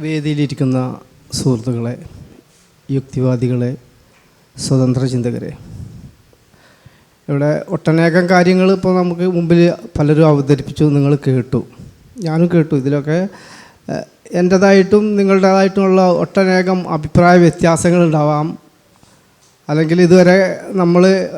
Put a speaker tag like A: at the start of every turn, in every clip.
A: വേദിയിലിരിക്കുന്ന സുഹൃത്തുക്കളെ യുക്തിവാദികളെ സ്വതന്ത്ര ചിന്തകരെ. ഇവിടെ ഒട്ടനേകം കാര്യങ്ങൾ ഇപ്പോൾ നമുക്ക് മുമ്പിൽ പലരും അവതരിപ്പിച്ചു നിങ്ങൾ കേട്ടു. ഞാനും കേട്ടു. ഇതിലൊക്കെ എന്റേതായിട്ടും നിങ്ങളുടേതായിട്ടുമുള്ള ഒട്ടനേകം അഭിപ്രായ വ്യത്യാസങ്ങൾ ഉണ്ടാവാം. അല്ലെങ്കിൽ ഇതുവരെ നമ്മൾ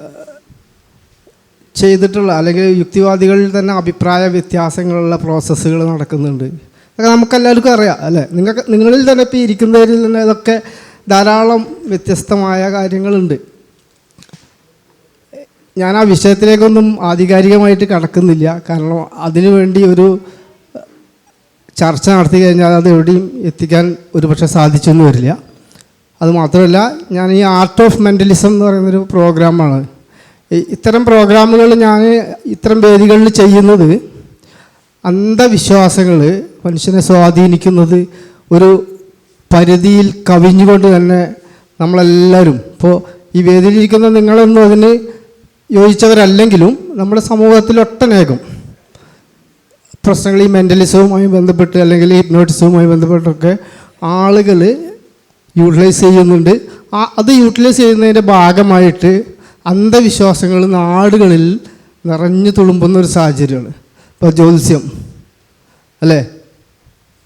A: ചെയ്തിട്ടുള്ള അല്ലെങ്കിൽ യുക്തിവാദികളിൽ തന്നെ അഭിപ്രായ വ്യത്യാസങ്ങളുള്ള പ്രോസസ്സുകൾ നടക്കുന്നുണ്ട്. അതൊക്കെ നമുക്കെല്ലാവർക്കും അറിയാം അല്ലേ? നിങ്ങൾക്ക് നിങ്ങളിൽ തന്നെ ഇപ്പോൾ ഇരിക്കുന്നവരിൽ തന്നെ ഇതൊക്കെ ധാരാളം വ്യത്യസ്തമായ കാര്യങ്ങളുണ്ട്. ഞാൻ ആ വിഷയത്തിലേക്കൊന്നും ആധികാരികമായിട്ട് കടക്കുന്നില്ല. കാരണം അതിനുവേണ്ടി ഒരു ചർച്ച നടത്തി കഴിഞ്ഞാൽ അത് എവിടെയും എത്തിക്കാൻ ഒരുപക്ഷെ സാധിച്ചെന്ന് വരില്ല. അതുമാത്രമല്ല ഞാൻ ഈ ആർട്ട് ഓഫ് മെന്റലിസം എന്ന് പറയുന്നൊരു പ്രോഗ്രാമാണ്. ഇത്തരം പ്രോഗ്രാമുകൾ ഞാൻ ഇത്തരം വേദികളിൽ ചെയ്യുന്നത് അന്ധവിശ്വാസങ്ങൾ മനുഷ്യനെ സ്വാധീനിക്കുന്നത് ഒരു പരിധിയിൽ കവിഞ്ഞുകൊണ്ട് തന്നെ നമ്മളെല്ലാവരും. ഇപ്പോൾ ഈ വേദിയിലിരിക്കുന്ന നിങ്ങളൊന്നും അതിന് യോജിച്ചവരല്ലെങ്കിലും നമ്മുടെ സമൂഹത്തിൽ ഒട്ടനേകം പ്രശ്നങ്ങൾ ഈ മെന്റലിസവുമായി ബന്ധപ്പെട്ട് അല്ലെങ്കിൽ ഹിപ്നോട്ടിസവുമായി ബന്ധപ്പെട്ടൊക്കെ ആളുകൾ യൂട്ടിലൈസ് ചെയ്യുന്നുണ്ട്. അത് യൂട്ടിലൈസ് ചെയ്യുന്നതിന്റെ ഭാഗമായിട്ട് അന്ധവിശ്വാസങ്ങൾ നാടുകളിൽ നിറഞ്ഞു തുളുമ്പുന്ന ഒരു സാഹചര്യമാണ്. ഇപ്പോൾ ജ്യോത്സ്യം. അല്ലേ?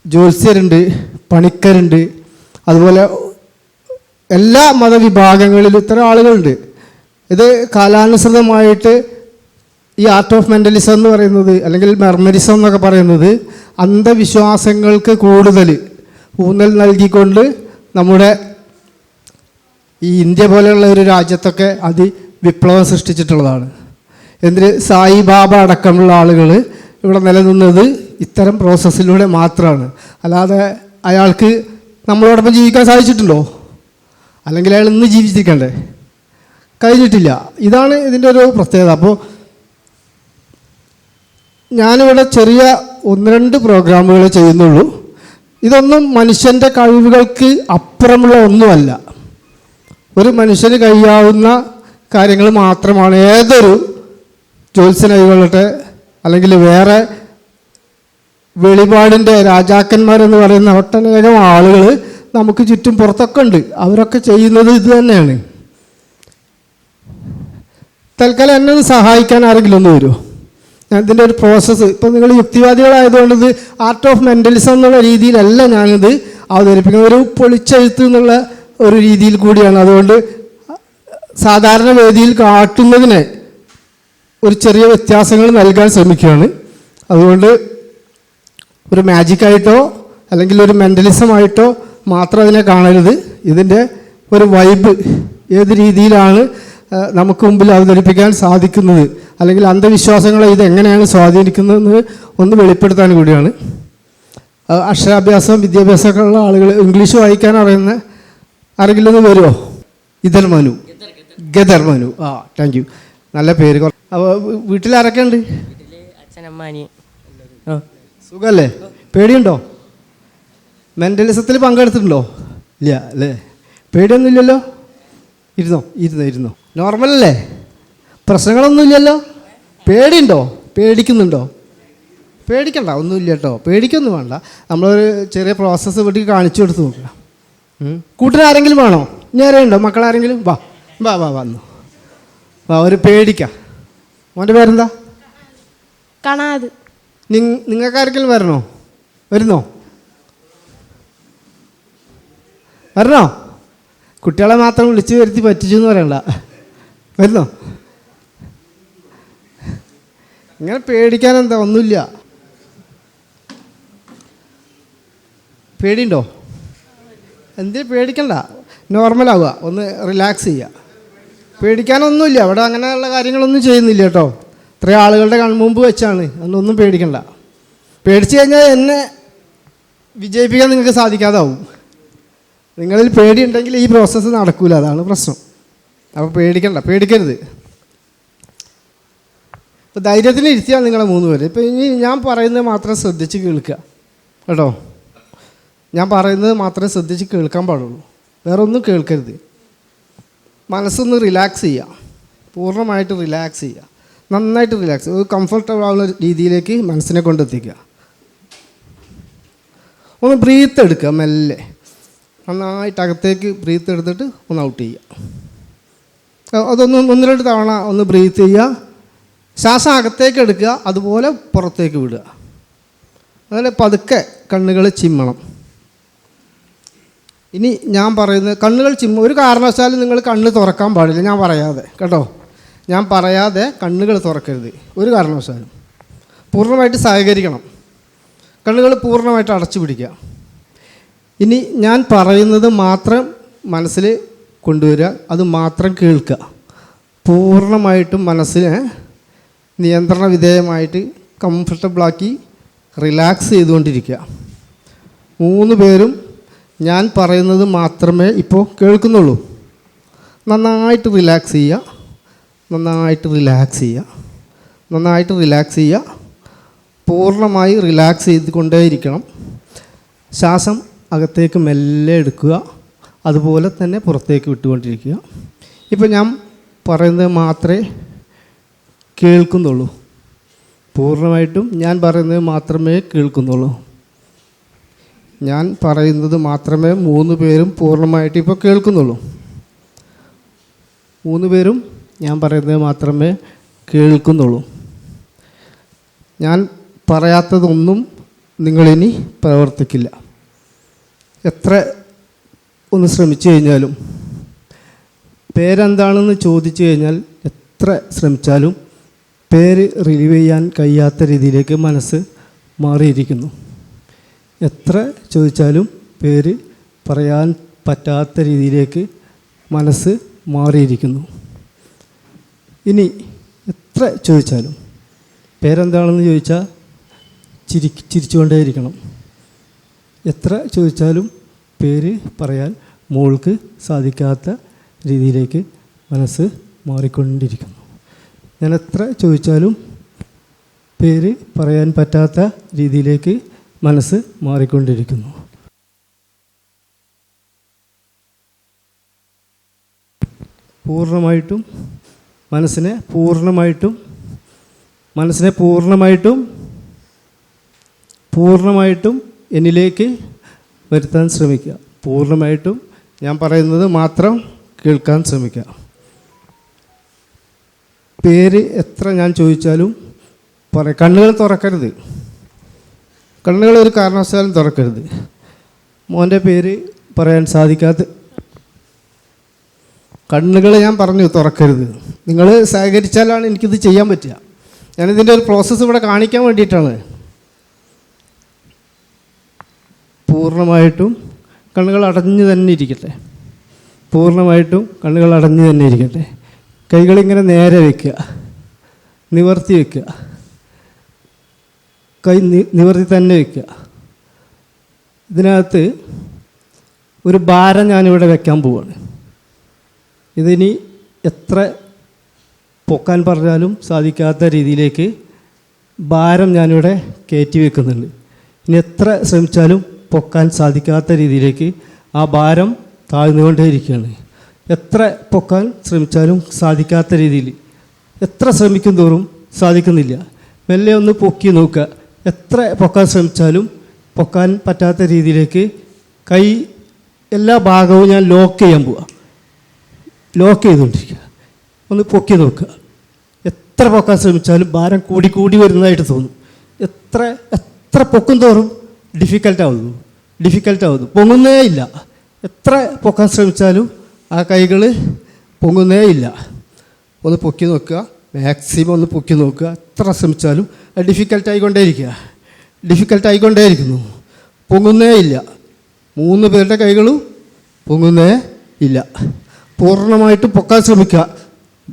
A: ജ്യോത്സ്യരുണ്ട് പണിക്കരുണ്ട് അതുപോലെ എല്ലാ മതവിഭാഗങ്ങളിലും ഇത്തരം ആളുകളുണ്ട്. ഇത് കാലാനുസൃതമായിട്ട് ഈ ആർട്ട് ഓഫ് മെന്റലിസം എന്ന് പറയുന്നത് അല്ലെങ്കിൽ മെർമരിസം എന്നൊക്കെ പറയുന്നത് അന്ധവിശ്വാസങ്ങൾക്ക് കൂടുതൽ ഊന്നൽ നൽകിക്കൊണ്ട് നമ്മുടെ ഈ ഇന്ത്യ പോലെയുള്ള ഒരു രാജ്യത്തൊക്കെ അതി വിപ്ലവം സൃഷ്ടിച്ചിട്ടുള്ളതാണ്. എന്തിന് സായിബാബ അടക്കമുള്ള ആളുകൾ ഇവിടെ നിലനിന്നത് ഇത്തരം പ്രോസസ്സിലൂടെ മാത്രമാണ് അല്ലാതെ അയാൾക്ക് നമ്മളോടൊപ്പം ജീവിക്കാൻ സാധിച്ചിട്ടുണ്ടോ? അല്ലെങ്കിൽ അയാൾ ഇന്ന് ജീവിച്ചിരിക്കണ്ടേ? കഴിഞ്ഞിട്ടില്ല. ഇതാണ് ഇതിന്റെ ഒരു പ്രത്യേകത. അപ്പോൾ ഞാനിവിടെ ചെറിയ ഒന്ന് രണ്ട് പ്രോഗ്രാമുകൾ ചെയ്യുന്നുള്ളൂ. ഇതൊന്നും മനുഷ്യന്റെ കഴിവുകൾക്ക് അപ്പുറമുള്ള ഒന്നുമല്ല. ഒരു മനുഷ്യന് കഴിയാവുന്ന കാര്യങ്ങൾ മാത്രമാണ്. ഏതൊരു ജ്യോത്സ്യനായിക്കൊള്ളട്ടെ അല്ലെങ്കിൽ വേറെ വെളിപാടിന്റെ രാജാക്കന്മാരെന്ന് പറയുന്ന ഒട്ടനേകം ആളുകൾ നമുക്ക് ചുറ്റും പുറത്തൊക്കെ ഉണ്ട്. അവരൊക്കെ ചെയ്യുന്നത് ഇത് തന്നെയാണ്. തൽക്കാലം എന്നെ ഒന്ന് സഹായിക്കാൻ ആരെങ്കിലും ഒന്ന് വരുമോ ഞാൻ ഇതിന്റെ ഒരു പ്രോസസ്സ് ഇപ്പം നിങ്ങൾ യുക്തിവാദികളായതുകൊണ്ട് ഇത് ആർട്ട് ഓഫ് മെന്റലിസം എന്നുള്ള രീതിയിലല്ല ഞാനിത് അവതരിപ്പിക്കുന്നത്. ഒരു പൊളിച്ചെഴുത്ത് എന്നുള്ള ഒരു രീതിയിൽ കൂടിയാണ്. അതുകൊണ്ട് സാധാരണ വേദിയിൽ കാട്ടുന്നതിനെ ഒരു ചെറിയ വ്യത്യാസങ്ങൾ നൽകാൻ ശ്രമിക്കുകയാണ്. അതുകൊണ്ട് ഒരു മാജിക്കായിട്ടോ അല്ലെങ്കിൽ ഒരു മെന്റലിസമായിട്ടോ മാത്രം അതിനെ കാണരുത്. ഇതിന്റെ ഒരു വൈബ് ഏത് രീതിയിലാണ് നമുക്ക് മുമ്പിൽ അവതരിപ്പിക്കാൻ സാധിക്കുന്നത് അല്ലെങ്കിൽ അന്ധവിശ്വാസങ്ങളെ ഇത് എങ്ങനെയാണ് സ്വാധീനിക്കുന്നതെന്ന് ഒന്ന് വെളിപ്പെടുത്താൻ കൂടിയാണ്. അക്ഷരാഭ്യാസം വിദ്യാഭ്യാസമൊക്കെ ഉള്ള ആളുകൾ ഇംഗ്ലീഷ് വായിക്കാൻ അറിയുന്ന ആരെങ്കിലും ഒന്ന് വരുമോ ഇതർ മനു. ഗദർ മനു. ആ താങ്ക് യു നല്ല പേര് അപ്പോൾ വീട്ടിൽ ആരൊക്കെ ഉണ്ട്
B: അച്ഛനമ്മ അനിയൻ.
A: സുഖല്ലേ? പേടിയുണ്ടോ? മെന്റലിസത്തിൽ പങ്കെടുത്തിട്ടുണ്ടോ? ഇല്ല അല്ലേ? പേടിയൊന്നുമില്ലല്ലോ? ഇരുന്നോ ഇരുന്നോ ഇരുന്നോ. നോർമൽ അല്ലേ? പ്രശ്നങ്ങളൊന്നുമില്ലല്ലോ പേടിയുണ്ടോ? പേടിക്കുന്നുണ്ടോ? പേടിക്കണ്ട ഒന്നുമില്ല കേട്ടോ. പേടിക്കൊന്നും വേണ്ട. നമ്മളൊരു ചെറിയ പ്രോസസ്സ് വീട്ടിൽ കാണിച്ചു കൊടുത്ത് നോക്കുക. കൂട്ടരാരെങ്കിലും വേണോ? ഞാൻ ഉണ്ടോ മക്കളാരെങ്കിലും? വാ വാ വാ വന്നു വാ ഒരു പേടിക്കാം. മോന്റെ പേരെന്താ?
C: കാണാത്
A: നിങ്ങൾക്ക് ആർക്കെങ്കിലും വരണോ? വരുന്നോ? വരണോ? കുട്ടികളെ മാത്രം വിളിച്ചു വരുത്തി പറ്റിച്ചു എന്ന് പറയണ്ട. വരുന്നോ? ഇങ്ങനെ പേടിക്കാൻ എന്താ? ഒന്നുമില്ല. പേടിയുണ്ടോ? എന്തിനും പേടിക്കണ്ട? നോർമലാവുക ഒന്ന് റിലാക്സ് ചെയ്യുക. പേടിക്കാനൊന്നുമില്ല. അവിടെ അങ്ങനെയുള്ള കാര്യങ്ങളൊന്നും ചെയ്യുന്നില്ല കേട്ടോ. ഇത്രയും ആളുകളുടെ കൺമുമ്പ് വെച്ചാണ്. അതൊന്നും പേടിക്കണ്ട. പേടിച്ചു കഴിഞ്ഞാൽ എന്നെ വിജയിപ്പിക്കാൻ നിങ്ങൾക്ക് സാധിക്കാതാവും. നിങ്ങളിൽ പേടിയുണ്ടെങ്കിൽ ഈ പ്രോസസ്സ് നടക്കില്ല അതാണ് പ്രശ്നം. അപ്പോൾ പേടിക്കണ്ട. പേടിക്കരുത്. ഇപ്പോൾ ധൈര്യത്തിന് ഇരുത്തിയാണ് നിങ്ങളെ മൂന്ന് പേര്. ഇപ്പോൾ ഇനി ഞാൻ പറയുന്നത് മാത്രം ശ്രദ്ധിച്ച് കേൾക്കുക. കേട്ടോ? ഞാൻ പറയുന്നത് മാത്രമേ ശ്രദ്ധിച്ച് കേൾക്കാൻ പാടുള്ളൂ. വേറെ ഒന്നും കേൾക്കരുത്. മനസ്സൊന്ന് റിലാക്സ് ചെയ്യുക. പൂർണമായിട്ട് റിലാക്സ് ചെയ്യുക. നന്നായിട്ട് റിലാക്സ് ഒരു കംഫർട്ടബിൾ ആവുന്ന രീതിയിലേക്ക് മനസ്സിനെ കൊണ്ടെത്തിക്കുക. ഒന്ന് ബ്രീത്ത് എടുക്കുക മെല്ലെ. നന്നായിട്ട് അകത്തേക്ക് ബ്രീത്ത് എടുത്തിട്ട് ഒന്ന് ഔട്ട് ചെയ്യുക. അതൊന്ന് ഒന്ന് രണ്ട് തവണ ഒന്ന് ബ്രീത്ത് ചെയ്യുക. ശ്വാസം അകത്തേക്ക് എടുക്കുക. അതുപോലെ പുറത്തേക്ക് വിടുക. അതുപോലെ പതുക്കെ കണ്ണുകൾ ചിമ്മണം. ഇനി ഞാൻ പറയുന്നത് കണ്ണുകൾ ചിമ്മ ഒരു കാരണവശാലും നിങ്ങൾ കണ്ണ് തുറക്കാൻ പാടില്ല. ഞാൻ പറയാതെ. കേട്ടോ? ഞാൻ പറയാതെ കണ്ണുകൾ തുറക്കരുത്. ഒരു കാരണവശാലും. പൂർണമായിട്ട് സഹകരിക്കണം. കണ്ണുകൾ പൂർണമായിട്ട് അടച്ചു പിടിക്കുക. ഇനി ഞാൻ പറയുന്നത് മാത്രം മനസ്സിൽ കൊണ്ടുവരിക. അത് മാത്രം കേൾക്കുക. പൂർണമായിട്ടും മനസ്സിനെ നിയന്ത്രണ വിധേയമായിട്ട് കംഫർട്ടബിളാക്കി റിലാക്സ് ചെയ്തുകൊണ്ടിരിക്കുക. മൂന്ന് പേരും ഞാൻ പറയുന്നത് മാത്രമേ ഇപ്പോൾ കേൾക്കുന്നുള്ളൂ. നന്നായിട്ട് റിലാക്സ് ചെയ്യുക. നന്നായിട്ട് റിലാക്സ് ചെയ്യുക. നന്നായിട്ട് റിലാക്സ് ചെയ്യുക. പൂർണമായി റിലാക്സ് ചെയ്തുകൊണ്ടേയിരിക്കണം. ശ്വാസം അകത്തേക്ക് മെല്ലെ എടുക്കുക. അതുപോലെ തന്നെ പുറത്തേക്ക് വിട്ടുകൊണ്ടിരിക്കുക. ഇപ്പോൾ ഞാൻ പറയുന്നത് മാത്രമേ കേൾക്കുന്നുള്ളൂ. പൂർണമായിട്ടും ഞാൻ പറയുന്നത് മാത്രമേ കേൾക്കുന്നുള്ളൂ. ഞാൻ പറയുന്നത് മാത്രമേ മൂന്ന് പേരും പൂർണമായിട്ട് ഇപ്പോൾ കേൾക്കുന്നുള്ളൂ. മൂന്ന് പേരും ഞാൻ പറയുന്നത് മാത്രമേ കേൾക്കുന്നുള്ളൂ. ഞാൻ പറയാത്തതൊന്നും നിങ്ങളിനി പ്രവർത്തിക്കില്ല. എത്ര ഒന്ന് ശ്രമിച്ചു കഴിഞ്ഞാലും പേരെന്താണെന്ന് ചോദിച്ചു കഴിഞ്ഞാൽ എത്ര ശ്രമിച്ചാലും പേര് റിലീവ് ചെയ്യാൻ കഴിയാത്ത രീതിയിലേക്ക് മനസ്സ് മാറിയിരിക്കുന്നു. എത്ര ചോദിച്ചാലും പേര് പറയാൻ പറ്റാത്ത രീതിയിലേക്ക് മനസ്സ് മാറിയിരിക്കുന്നു. ഇനി എത്ര ചോദിച്ചാലും പേരെന്താണെന്ന് ചോദിച്ചാൽ ചിരി ചിരിച്ചുകൊണ്ടേയിരിക്കണം. എത്ര ചോദിച്ചാലും പേര് പറയാൻ മോൾക്ക് സാധിക്കാത്ത രീതിയിലേക്ക് മനസ്സ് മാറിക്കൊണ്ടിരിക്കുന്നു. ഞാൻ എത്ര ചോദിച്ചാലും പേര് പറയാൻ പറ്റാത്ത രീതിയിലേക്ക് മനസ്സ് മാറിക്കൊണ്ടിരിക്കുന്നു. പൂർണമായിട്ടും മനസ്സിനെ പൂർണമായിട്ടും മനസ്സിനെ പൂർണമായിട്ടും പൂർണമായിട്ടും എന്നിലേക്ക് വരുത്താൻ ശ്രമിക്കുക. പൂർണമായിട്ടും ഞാൻ പറയുന്നത് മാത്രം കേൾക്കാൻ ശ്രമിക്കുക. പേര് എത്ര ഞാൻ ചോദിച്ചാലും പറ കണ്ണുകൾ തുറക്കരുത്. കണ്ണുകൾ ഒരു കാരണവശാലും തുറക്കരുത്. മോന്റെ പേര് പറയാൻ സാധിക്കാത്ത കണ്ണുകൾ ഞാൻ പറഞ്ഞു തുറക്കരുത്. നിങ്ങൾ സഹകരിച്ചാലാണ് എനിക്കിത് ചെയ്യാൻ പറ്റുക. ഞാനിതിന്റെ ഒരു പ്രോസസ്സ് ഇവിടെ കാണിക്കാൻ വേണ്ടിയിട്ടാണ്. പൂർണമായിട്ടും കണ്ണുകൾ അടഞ്ഞു തന്നെ ഇരിക്കട്ടെ. പൂർണമായിട്ടും കണ്ണുകൾ അടഞ്ഞു തന്നെ ഇരിക്കട്ടെ. കൈകളിങ്ങനെ നേരെ വയ്ക്കുക നിവർത്തി വയ്ക്കുക കൈ നിവർത്തി തന്നെ വയ്ക്കുക ഇതിനകത്ത് ഒരു ഭാരം ഞാനിവിടെ വെക്കാൻ പോവാണ്. ഇതിനി എത്ര പൊക്കാൻ പറഞ്ഞാലും സാധിക്കാത്ത രീതിയിലേക്ക് ഭാരം ഞാനിവിടെ കയറ്റി വെക്കുന്നുണ്ട്. ഇനി എത്ര ശ്രമിച്ചാലും പൊക്കാൻ സാധിക്കാത്ത രീതിയിലേക്ക് ആ ഭാരം താഴ്ന്നുകൊണ്ടേയിരിക്കുകയാണ്. എത്ര പൊക്കാൻ ശ്രമിച്ചാലും സാധിക്കാത്ത രീതിയിൽ. എത്ര ശ്രമിക്കും തോറും സാധിക്കുന്നില്ല. മെല്ലെ ഒന്ന് പൊക്കി നോക്കുക. എത്ര പൊക്കാൻ ശ്രമിച്ചാലും പൊക്കാൻ പറ്റാത്ത രീതിയിലേക്ക് കൈ എല്ലാ ഭാഗവും ഞാൻ ലോക്ക് ചെയ്യാൻ പോവാം. ലോക്ക് ചെയ്തുകൊണ്ടിരിക്കുക. ഒന്ന് പൊക്കി നോക്കുക. എത്ര പൊക്കാൻ ശ്രമിച്ചാലും ഭാരം കൂടി കൂടി വരുന്നതായിട്ട് തോന്നും. എത്ര എത്ര പൊക്കും തോറും ഡിഫിക്കൽട്ട് ആവുന്നു. ആവുന്നു. പൊങ്ങുന്നേ ഇല്ല. എത്ര പൊക്കാൻ ശ്രമിച്ചാലും ആ കൈകൾ പൊങ്ങുന്നേ ഇല്ല. ഒന്ന് പൊക്കി നോക്കുക. മാക്സിമം ഒന്ന് പൊക്കി നോക്കുക. എത്ര ശ്രമിച്ചാലും അത് ഡിഫിക്കൽട്ട് ആയിക്കൊണ്ടേയിരിക്കുക. ഡിഫിക്കൽട്ട് പൊങ്ങുന്നേ ഇല്ല. മൂന്ന് പേരുടെ കൈകളും പൊങ്ങുന്നേ ഇല്ല. പൂർണമായിട്ട് പൊക്കാൻ ശ്രമിക്കുക.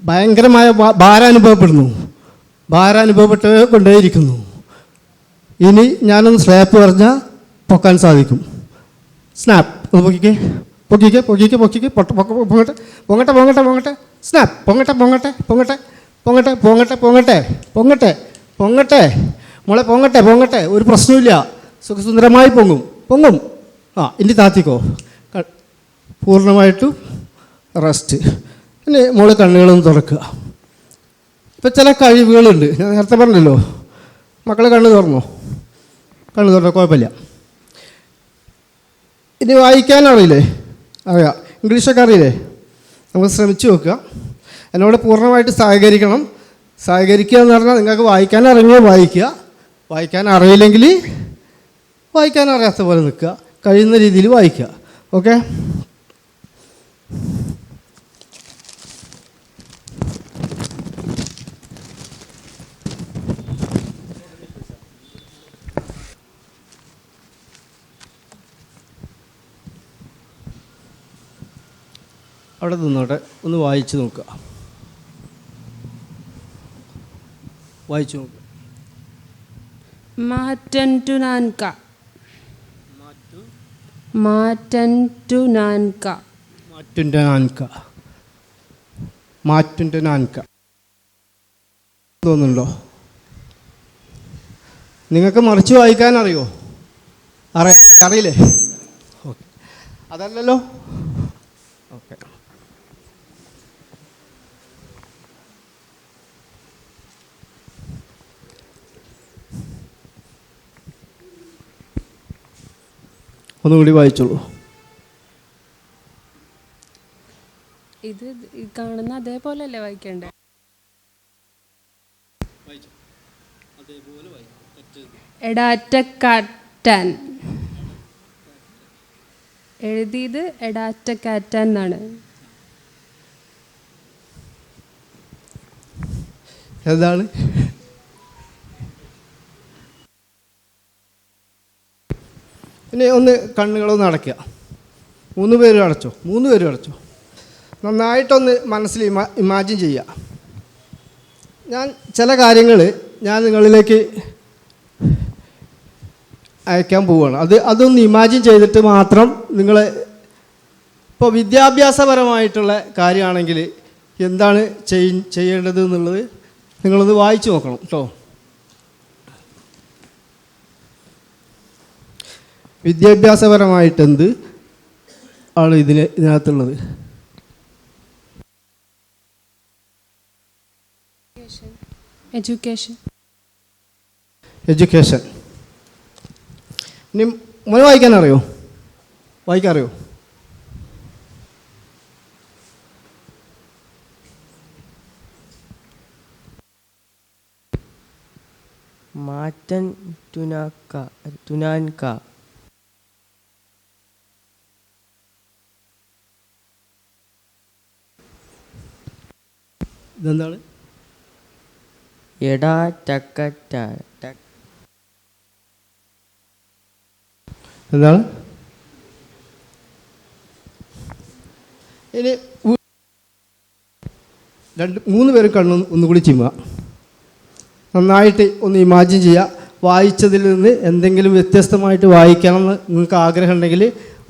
A: ഭയങ്കരമായ ഭാരാനുഭവപ്പെടുന്നു. ഭാരം അനുഭവപ്പെടുന്നു ഭാരം അനുഭവപ്പെട്ട് കൊണ്ടേയിരിക്കുന്നു. ഇനി ഞാനൊന്ന് സ്ലാപ്പ് പറഞ്ഞാൽ പൊക്കാൻ സാധിക്കും. സ്നാപ്പ് ഒന്ന് പൊക്കിക്കേ. പൊക്കിക്കേ പൊക്കിക്കേ പൊക്കിക്കേ. പൊട്ട പൊങ്ങട്ടെ. പൊങ്ങട്ടെ പൊങ്ങട്ടെ പൊങ്ങട്ടെ. സ്നാപ്പ് പൊങ്ങട്ടെ പൊങ്ങട്ടെ പൊങ്ങട്ടെ. പൊങ്ങട്ടെ പൊങ്ങട്ടെ പൊങ്ങട്ടെ. പൊങ്ങട്ടെ പൊങ്ങട്ടെ. മോളെ പൊങ്ങട്ടെ പൊങ്ങട്ടെ. ഒരു പ്രശ്നമില്ല സുഖസുന്ദരമായി പൊങ്ങും. പൊങ്ങും. ആ ഇനി താത്തിക്കോ. പൂർണമായിട്ടും റെസ്റ്റ് പിന്നെ മോളെ കണ്ണുകളൊന്ന് തുറക്കുക. ഇപ്പം ചില കഴിവുകളുണ്ട്. ഞാൻ നേരത്തെ പറഞ്ഞല്ലോ മക്കളെ കണ്ണ് തുറന്നോ? കണ്ണ് തുറന്നോ കുഴപ്പമില്ല. ഇനി വായിക്കാനറിയില്ലേ അറിയാം. ഇംഗ്ലീഷൊക്കെ അറിയില്ലേ? നമുക്ക് ശ്രമിച്ചു നോക്കുക. എന്നോട് പൂർണമായിട്ട് സഹകരിക്കണം. സഹകരിക്കുക എന്ന് പറഞ്ഞാൽ നിങ്ങൾക്ക് വായിക്കാൻ അറിഞ്ഞാൽ വായിക്കുക. വായിക്കാൻ അറിയില്ലെങ്കിൽ വായിക്കാൻ അറിയാത്ത പോലെ നിൽക്കുക. കഴിയുന്ന രീതിയിൽ വായിക്കുക. ഓക്കെ? അവിടെ നിന്നോട്ടെ ഒന്ന് വായിച്ചു നോക്കുക. വായിച്ചു നോക്കുക
C: ടു നാൻക. നാൻക.
A: മാറ്റുന്റെ നാൻക. മാറ്റുന്റെ നാൻക. തോന്നുന്നുണ്ടോ? നിങ്ങൾക്ക് മറിച്ച് വായിക്കാൻ അറിയോ അറിയാം. അറിയില്ലേ? ഓക്കെ. അതല്ലല്ലോ? ഓക്കെ. ഒന്നുകൂടി വായിച്ചുള്ളൂ
C: ഇത് കാണുന്ന അതേപോലെ അല്ലേ വായിക്കണ്ടേ എടാറ്റക്കാറ്റൻ. എഴുതിയത് എടാറ്റക്കാറ്റൻ എന്നാണ്.
A: എന്താണ്? ഇനി ഒന്ന് കണ്ണുകളൊന്ന് അടയ്ക്കുക. മൂന്ന് പേരും അടച്ചോ. മൂന്ന് പേരും അടച്ചോ. നന്നായിട്ടൊന്ന് മനസ്സിൽ ഇമാ ഇമാജിൻ ചെയ്യുക. ഞാൻ ചില കാര്യങ്ങൾ ഞാൻ നിങ്ങളിലേക്ക് അയക്കാൻ പോവുകയാണ്. അത് അതൊന്ന് ഇമാജിൻ ചെയ്തിട്ട് മാത്രം നിങ്ങൾ ഇപ്പോൾ വിദ്യാഭ്യാസപരമായിട്ടുള്ള കാര്യമാണെങ്കിൽ എന്താണ് ചെയ് ചെയ്യേണ്ടത് എന്നുള്ളത് നിങ്ങളൊന്ന് വായിച്ചു നോക്കണം കേട്ടോ. വിദ്യാഭ്യാസപരമായിട്ട് എന്ത് ആണ് ഇതിന് ഇതിനകത്തുള്ളത്?
C: എഡ്യൂക്കേഷൻ
A: എഡ്യൂക്കേഷൻ ഇനി മോനെ വായിക്കാൻ അറിയോ വായിക്കാൻ അറിയോ
B: മാറ്റൻ തുനാക്ക തുനാൻക.
A: ഇതെന്താണ്?
B: എടാ ടക്കറ്റ ടക്
A: എന്താണ്? ഇനി രണ്ട് മൂന്ന് പേരും കണ്ണു ഒന്നുകൂടി ചിമ്മുക. നന്നായിട്ട് ഒന്ന് ഇമാജിൻ ചെയ്യുക. വായിച്ചതിൽ നിന്ന് എന്തെങ്കിലും വ്യത്യസ്തമായിട്ട് വായിക്കണമെന്ന് നിങ്ങൾക്ക് ആഗ്രഹം ഉണ്ടെങ്കിൽ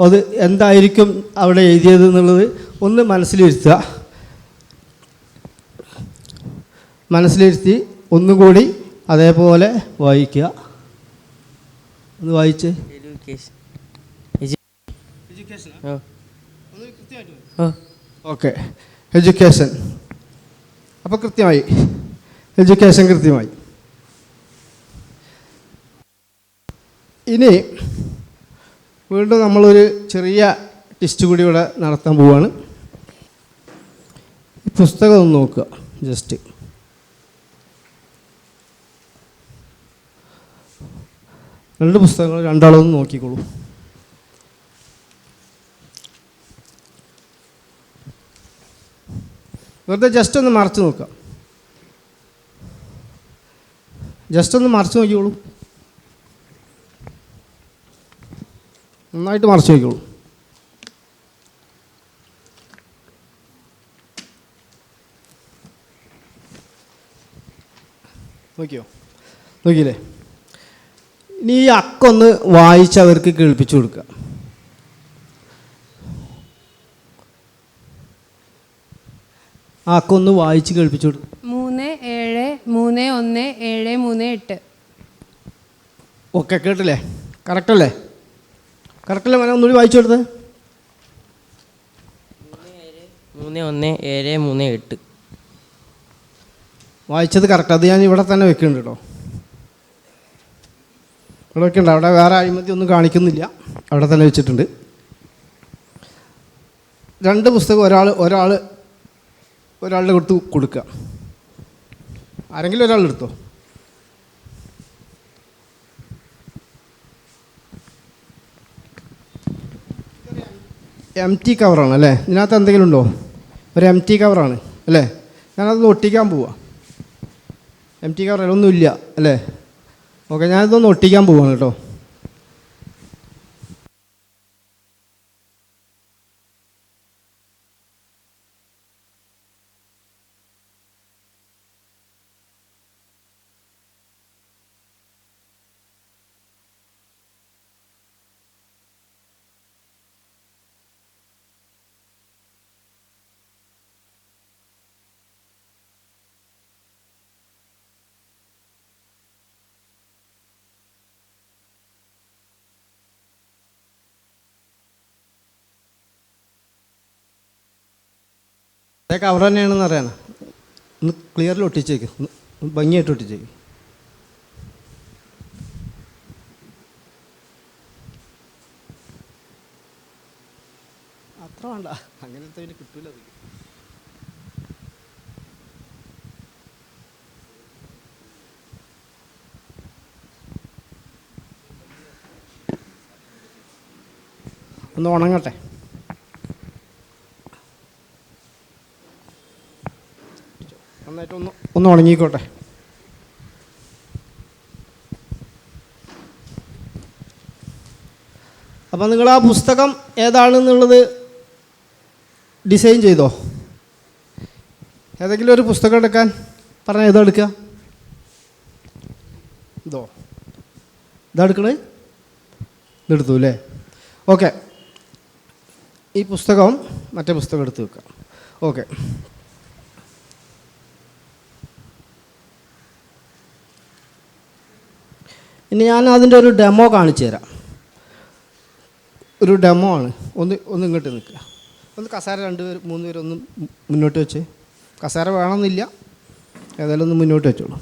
A: അത് എന്തായിരിക്കും അവിടെ എഴുതിയത് എന്നുള്ളത് ഒന്ന് മനസ്സിലിരുത്തുക. മനസ്സിലിരുത്തി ഒന്നുകൂടി അതേപോലെ വായിക്കുക. ഒന്ന് വായിച്ച്.
B: Education oh oh
A: okay. Education അപ്പോൾ കൃത്യമായി. എഡ്യൂക്കേഷൻ കൃത്യമായി. ഇനി വീണ്ടും നമ്മളൊരു ചെറിയ ടെസ്റ്റ് കൂടി ഇവിടെ നടത്താൻ പോവുകയാണ് ഈ പുസ്തകം ഒന്ന് നോക്കുക. ജസ്റ്റ് രണ്ട് പുസ്തകങ്ങൾ രണ്ടാളൊന്ന് നോക്കിക്കോളൂ. വെറുതെ ജസ്റ്റ് ഒന്ന് മറച്ചു നോക്കാം. ജസ്റ്റ് ഒന്ന് മറച്ചു നോക്കിക്കോളൂ. നന്നായിട്ട് മറച്ചു നോക്കിക്കോളൂ. നോക്കിയോ? നോക്കിയില്ലേ? ഇനി ഈ അക്കൊന്ന് വായിച്ച് അവർക്ക് കേൾപ്പിച്ചു കൊടുക്കുക. ആ അക്കൊന്ന് വായിച്ച് കേൾപ്പിച്ചു കൊടുക്കുക.
C: മൂന്ന് ഏഴ് മൂന്ന് ഒന്ന് ഏഴ് മൂന്ന് എട്ട്.
A: ഓക്കെ കേട്ടില്ലേ? കറക്റ്റല്ലേ? കറക്റ്റല്ലേ മനം? ഒന്നുകൂടി വായിച്ചു കൊടുത്തത്
B: മൂന്ന് ഒന്ന് ഏഴ് മൂന്ന് എട്ട്.
A: വായിച്ചത് കറക്റ്റ്. അത് ഞാൻ ഇവിടെ തന്നെ വെക്കുന്നുണ്ട് കേട്ടോ. ഇവിടെ ഉണ്ട്. അവിടെ വേറെ അഴിമതി ഒന്നും കാണിക്കുന്നില്ല. അവിടെ തന്നെ വെച്ചിട്ടുണ്ട്. രണ്ട് പുസ്തകം ഒരാൾ ഒരാൾ ഒരാളുടെ കൊടുത്ത് കൊടുക്കുക. ആരെങ്കിലും ഒരാൾ എടുത്തോ എം ടി കവറാണ് അല്ലേ? ഇതിനകത്ത് എന്തെങ്കിലും ഉണ്ടോ? ഒരു എം ടി കവറാണ് അല്ലേ? ഞാനതൊന്ന് ഒട്ടിക്കാൻ പോവാം. എം ടി കവർ ഒന്നുമില്ല അല്ലേ? ഓക്കെ ഞാനിതൊന്ന് ഒട്ടിക്കാൻ പോവാണ് കേട്ടോ. അതേ കവർ തന്നെയാണെന്ന് അറിയാനാ. ഒന്ന് ക്ലിയറിൽ ഒട്ടിച്ചേക്ക്. ഭംഗിയായിട്ട് ഒട്ടിച്ചേക്ക്. അത്ര വേണ്ട. അങ്ങനത്തെ പിന്നെ കിട്ടൂല ഒന്ന് ഉണങ്ങട്ടെ നന്നായിട്ട് ഒന്ന് ഉണങ്ങിക്കോട്ടെ. അപ്പം നിങ്ങൾ ആ പുസ്തകം ഏതാണെന്നുള്ളത് ഡിസൈൻ ചെയ്തോ? ഏതെങ്കിലും ഒരു പുസ്തകം എടുക്കാൻ പറഞ്ഞാൽ ഏതോ എടുക്കുക ഇതോ. ഇതാ എടുക്കണേ? ഇതെടുത്തു അല്ലേ? ഓക്കെ. ഈ പുസ്തകം മറ്റേ പുസ്തകം എടുത്ത് വെക്കാം. ഓക്കെ. ഇനി ഞാൻ അതിന്റെ ഒരു ഡെമോ കാണിച്ചു തരാം. ഒരു ഡെമോ ആണ്. ഒന്ന് ഒന്ന് ഇങ്ങോട്ട് നിൽക്കുക ഒന്ന് കസാര രണ്ട് പേര് മൂന്ന് പേര് ഒന്ന് മുന്നോട്ട് വെച്ച്. കസാര വേണമെന്നില്ല. ഏതായാലും ഒന്ന് മുന്നോട്ട് വെച്ചോളൂ.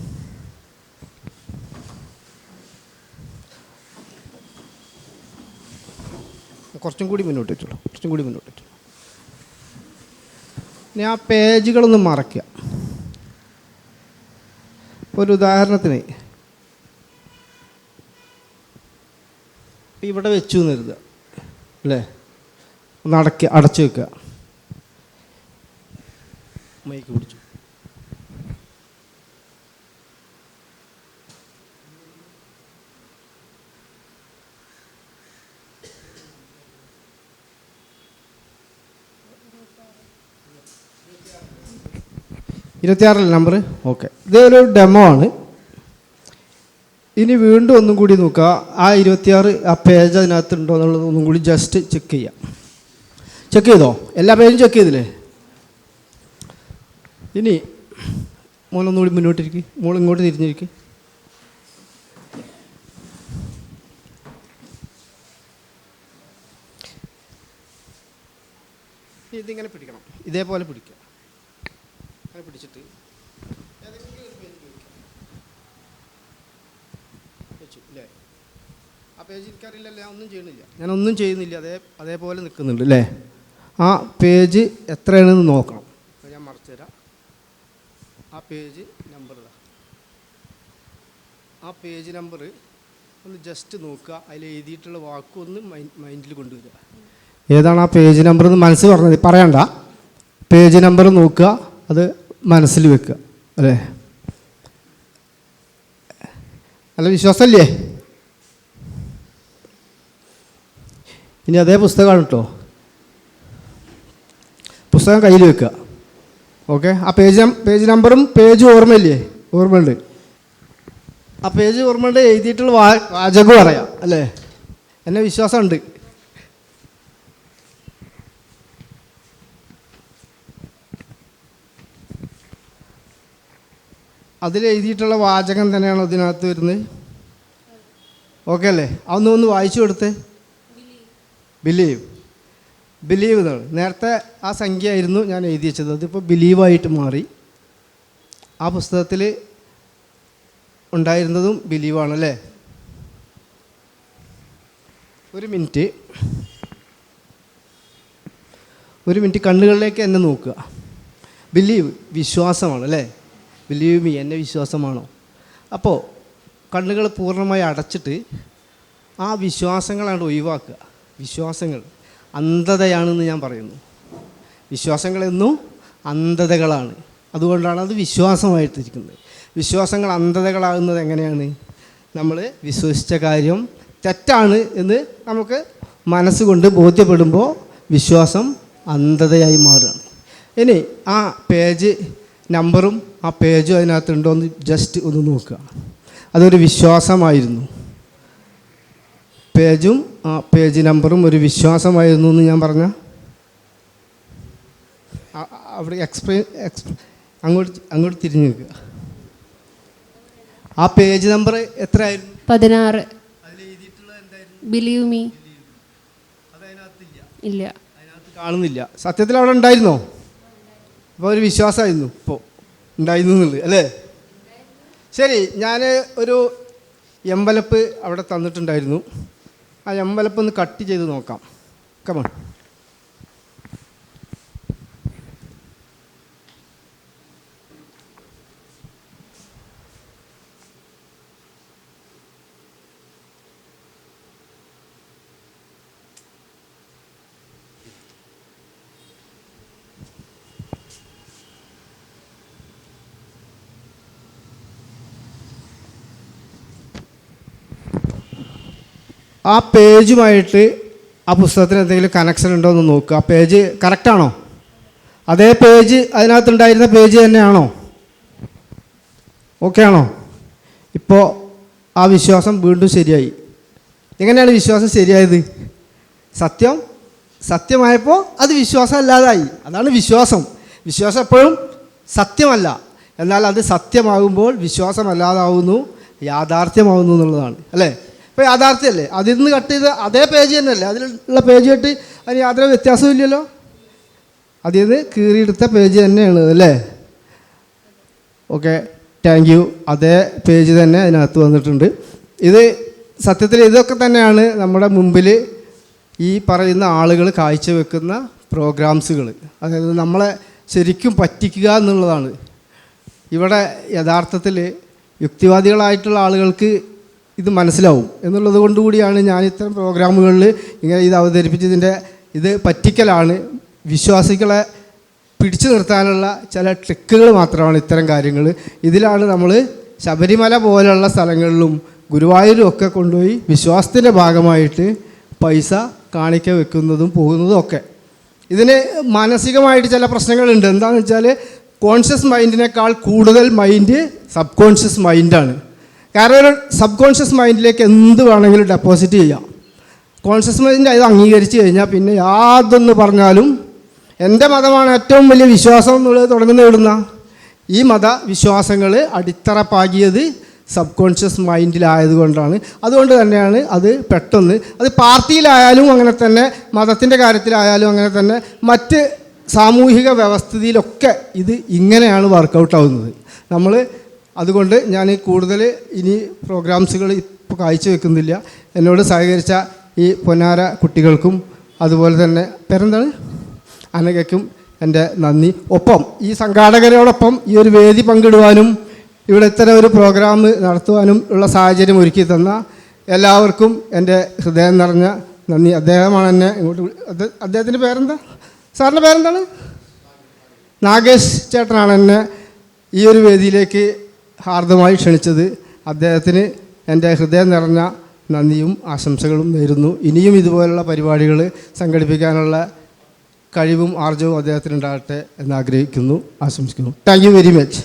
A: കുറച്ചും കൂടി മുന്നോട്ട് വെച്ചോളൂ. കുറച്ചും കൂടി മുന്നോട്ട് വെച്ചോളൂ. ഇനി ആ പേജുകളൊന്ന് മറയ്ക്കുക ഒരു ഉദാഹരണത്തിന് ഇപ്പം ഇവിടെ വെച്ചു കരുതുക. അല്ലേ? ഒന്ന് അടക്കി അടച്ചു വെക്കുക. മൈക്ക് പിടിച്ചു. ഇരുപത്തിയാറല്ലേ നമ്പർ ഓക്കെ ഇതൊരു ഡെമോ ആണ്. ഇനി വീണ്ടും ഒന്നും കൂടി നോക്കുക. ആ ഇരുപത്തിയാറ് ആ പേജ് അതിനകത്ത് ഉണ്ടോ എന്നുള്ളത് ഒന്നും കൂടി ജസ്റ്റ് ചെക്ക് ചെയ്യാം. ചെക്ക് ചെയ്തോ? എല്ലാ പേജും ചെക്ക് ചെയ്തില്ലേ? ഇനി മോളൊന്നും കൂടി മുന്നോട്ടിരിക്കും. മോൾ ഇങ്ങോട്ട് തിരിഞ്ഞിരിക്കും. ഇതിങ്ങനെ പിടിക്കണം. ഇതേപോലെ പിടിക്കുക. അങ്ങനെ പിടിച്ചിട്ട് ഏതെങ്കിലും ഒരു പേജ് ഉപയോഗിക്കുക വെച്ചു അല്ലേ ആ പേജ് എനിക്കറിയില്ലല്ലോ ഒന്നും ചെയ്യണില്ല ഞാൻ ഒന്നും ചെയ്യുന്നില്ല. അതേ അതേപോലെ നിൽക്കുന്നുണ്ട് അല്ലേ ആ പേജ് എത്രയാണെന്ന് നോക്കണം. ഞാൻ മറച്ചു തരാം. ആ പേജ് നമ്പർ ആ പേജ് നമ്പർ ഒന്ന് ജസ്റ്റ് നോക്കുക. അതിൽ എഴുതിയിട്ടുള്ള വാക്കൊന്ന് മൈൻഡിൽ കൊണ്ടുവരിക. ഏതാണ് ആ പേജ് നമ്പർ എന്ന് മനസ്സിൽ പറഞ്ഞത്? പറയണ്ട. പേജ് നമ്പർ നോക്കുക. അത് മനസ്സിൽ വെക്കുക. അല്ലേ? നല്ല വിശ്വാസമല്ലേ? ഇനി അതേ പുസ്തകമാണ് കേട്ടോ പുസ്തകം കയ്യിൽ വെക്കുക ഓക്കെ? ആ പേജ് പേജ് നമ്പറും പേജ് ഓർമ്മയില്ലേ? ഓർമ്മയുണ്ട്. ആ പേജ് ഓർമ്മയുണ്ട് എഴുതിയിട്ടുള്ള വാ വാചകം പറയാം അല്ലേ? എന്നെ വിശ്വാസമുണ്ട്. അതിൽ എഴുതിയിട്ടുള്ള വാചകം തന്നെയാണ് ഇതിനകത്ത് വരുന്നത്? ഓക്കെ അല്ലേ? അതൊന്ന് ഒന്ന് വായിച്ചു കൊടുത്തേ. ബിലീവ് ബിലീവ് എന്നാണ് നേരത്തെ ആ സംഖ്യ ആയിരുന്നു ഞാൻ എഴുതി വെച്ചത്. അതിപ്പോൾ ബിലീവായിട്ട് മാറി. ആ പുസ്തകത്തിൽ ഉണ്ടായിരുന്നതും ബിലീവാണല്ലേ ഒരു മിനിറ്റ് ഒരു മിനിറ്റ് കണ്ണുകളിലേക്ക് എന്നെ നോക്കുക. ബിലീവ് വിശ്വാസമാണ് അല്ലേ? ബിലീവ് മീ എന്നെ വിശ്വാസമാണോ? അപ്പോൾ കണ്ണുകൾ പൂർണമായി അടച്ചിട്ട് ആ വിശ്വാസങ്ങളാണ് ഒഴിവാക്കുക. വിശ്വാസങ്ങൾ. അന്ധതയാണെന്ന് ഞാൻ പറയുന്നു. വിശ്വാസങ്ങളെന്നും അന്ധതകളാണ്. അതുകൊണ്ടാണ് അത് വിശ്വാസമായിട്ടിരിക്കുന്നത്. വിശ്വാസങ്ങൾ അന്ധതകളാകുന്നത് എങ്ങനെയാണ്? നമ്മൾ വിശ്വസിച്ച കാര്യം തെറ്റാണ് എന്ന് നമുക്ക് മനസ്സുകൊണ്ട് ബോധ്യപ്പെടുമ്പോൾ വിശ്വാസം അന്ധതയായി മാറുകയാണ്. ഇനി ആ പേജ് നമ്പറും ആ പേജും അതിനകത്തുണ്ടോ എന്ന് ജസ്റ്റ് ഒന്ന് നോക്കുക. അതൊരു വിശ്വാസമായിരുന്നു. പേജും ആ പേജ് നമ്പറും ഒരു വിശ്വാസമായിരുന്നു എന്ന് ഞാൻ പറഞ്ഞ. അവിടെ എക്സ്പ്ലെയിൻ എക്സ് അങ്ങോട്ട് അങ്ങോട്ട് തിരിഞ്ഞു നിൽക്കുക ആ പേജ് നമ്പർ എത്രയായിരുന്നു?
C: പതിനാറ്. ബിലീവ് മീ ഇല്ല.
A: കാണുന്നില്ല. സത്യത്തിൽ അവിടെ ഉണ്ടായിരുന്നോ? അപ്പോൾ ഒരു വിശ്വാസമായിരുന്നു ഇപ്പോൾ. ഉണ്ടായിരുന്നു എന്നുള്ളത് അല്ലേ? ശരി ഞാൻ ഒരു എംബലപ്പ് അവിടെ തന്നിട്ടുണ്ടായിരുന്നു. ആ എംവലപ്പൊന്ന് കട്ട് ചെയ്ത് നോക്കാം. കമൺ ആ പേജുമായിട്ട് ആ പുസ്തകത്തിന് എന്തെങ്കിലും കണക്ഷൻ ഉണ്ടോ എന്ന് നോക്കുക ആ പേജ് കറക്റ്റാണോ അതേ പേജ് അതിനകത്തുണ്ടായിരുന്ന പേജ് തന്നെയാണോ? ഓക്കെ ആണോ? ഇപ്പോൾ ആ വിശ്വാസം വീണ്ടും ശരിയായി. എങ്ങനെയാണ് വിശ്വാസം ശരിയായത്? സത്യം? സത്യമായപ്പോൾ അത് വിശ്വാസം അല്ലാതായി. അതാണ് വിശ്വാസം. വിശ്വാസം എപ്പോഴും സത്യമല്ല. എന്നാൽ അത് സത്യമാകുമ്പോൾ വിശ്വാസമല്ലാതാവുന്നു യാഥാർത്ഥ്യമാവുന്നു എന്നുള്ളതാണ്. അല്ലേ? ഇപ്പോൾ യാഥാർത്ഥ്യമല്ലേ അതിൽ നിന്ന് കട്ട് ചെയ്ത് അതേ പേജ് തന്നെയല്ലേ? അതിലുള്ള പേജ് കട്ട് അതിന് യാതൊരു വ്യത്യാസവും ഇല്ലല്ലോ അതിൽ നിന്ന് കീറിയെടുത്ത പേജ് തന്നെയാണ് അല്ലേ? ഓക്കെ താങ്ക് യു അതേ പേജ് തന്നെ അതിനകത്ത് വന്നിട്ടുണ്ട്. ഇത് സത്യത്തിൽ ഇതൊക്കെ തന്നെയാണ് നമ്മുടെ മുമ്പിൽ ഈ പറയുന്ന ആളുകൾ കാഴ്ചവെക്കുന്ന പ്രോഗ്രാംസുകൾ അതായത് നമ്മളെ ശരിക്കും പറ്റിക്കുക എന്നുള്ളതാണ്. ഇവിടെ യഥാർത്ഥത്തിൽ യുക്തിവാദികളായിട്ടുള്ള ആളുകൾക്ക് ഇത് മനസ്സിലാവും. എന്നുള്ളത് കൊണ്ടുകൂടിയാണ് ഞാൻ ഇത്തരം പ്രോഗ്രാമുകളിൽ ഇങ്ങനെ ഇത് അവതരിപ്പിച്ചതിന്റെ ഇത് പറ്റിക്കലാണ്. വിശ്വാസികളെ പിടിച്ചു നിർത്താനുള്ള ചില ട്രിക്കുകൾ മാത്രമാണ് ഇത്തരം കാര്യങ്ങൾ. ഇതിലാണ് നമ്മൾ ശബരിമല പോലുള്ള സ്ഥലങ്ങളിലും ഗുരുവായൂരും ഒക്കെ കൊണ്ടുപോയി വിശ്വാസത്തിന്റെ ഭാഗമായിട്ട് പൈസ കാണിക്ക വെക്കുന്നതും പോകുന്നതും ഒക്കെ. ഇതിന് മാനസികമായിട്ട് ചില പ്രശ്നങ്ങളുണ്ട്. എന്താണെന്ന് വെച്ചാൽ കോൺഷ്യസ് മൈൻഡിനേക്കാൾ കൂടുതൽ മൈൻഡ് സബ് കോൺഷ്യസ് മൈൻഡാണ് കാരണം ഒരു സബ് കോൺഷ്യസ് മൈൻഡിലേക്ക് എന്ത് വേണമെങ്കിലും ഡെപ്പോസിറ്റ് ചെയ്യാം. കോൺഷ്യസ് മൈൻഡ് അത് അംഗീകരിച്ച് കഴിഞ്ഞാൽ പിന്നെ യാതൊന്ന് പറഞ്ഞാലും എന്റെ മതമാണ് ഏറ്റവും വലിയ വിശ്വാസം എന്നുള്ളത് തുടങ്ങുന്ന ഇടുന്ന ഈ മത വിശ്വാസങ്ങൾ അടിത്തറപ്പാകിയത് സബ് കോൺഷ്യസ് മൈൻഡിലായതുകൊണ്ടാണ് അതുകൊണ്ട് തന്നെയാണ് അത് പെട്ടെന്ന് അത് പാർട്ടിയിലായാലും അങ്ങനെ തന്നെ മതത്തിന്റെ കാര്യത്തിലായാലും അങ്ങനെ തന്നെ മറ്റ് സാമൂഹിക വ്യവസ്ഥിതിയിലൊക്കെ ഇത് ഇങ്ങനെയാണ് വർക്കൗട്ട് ആവുന്നത്. നമ്മൾ അതുകൊണ്ട് ഞാൻ കൂടുതൽ ഇനി പ്രോഗ്രാംസുകൾ ഇപ്പോൾ കാഴ്ചവെക്കുന്നില്ല എന്നോട് സഹകരിച്ച ഈ പൊന്നാര കുട്ടികൾക്കും അതുപോലെ തന്നെ പേരെന്താണ്? അനകയ്ക്കും എന്റെ നന്ദി. ഒപ്പം ഈ സംഘാടകരോടൊപ്പം ഈ ഒരു വേദി പങ്കിടുവാനും ഇവിടെ ഇത്തരം ഒരു പ്രോഗ്രാം നടത്തുവാനും ഉള്ള സാഹചര്യം ഒരുക്കി തന്ന എല്ലാവർക്കും എന്റെ ഹൃദയം നിറഞ്ഞ നന്ദി. അദ്ദേഹമാണ് എന്നെ ഇങ്ങോട്ട് അദ്ദേഹത്തിന്റെ പേരെന്താ? സാറിന്റെ പേരെന്താണ്? നാഗേഷ് ചേട്ടനാണ് എന്നെ ഈ ഒരു വേദിയിലേക്ക് ഹാർദമായി ക്ഷണിച്ചത് അദ്ദേഹത്തിന് എന്റെ ഹൃദയം നിറഞ്ഞ നന്ദിയും ആശംസകളും നേരുന്നു. ഇനിയും ഇതുപോലുള്ള പരിപാടികൾ സംഘടിപ്പിക്കാനുള്ള കഴിവും ആർജവും അദ്ദേഹത്തിനുണ്ടാകട്ടെ എന്ന് ആഗ്രഹിക്കുന്നു. ആശംസിക്കുന്നു. Thank you very much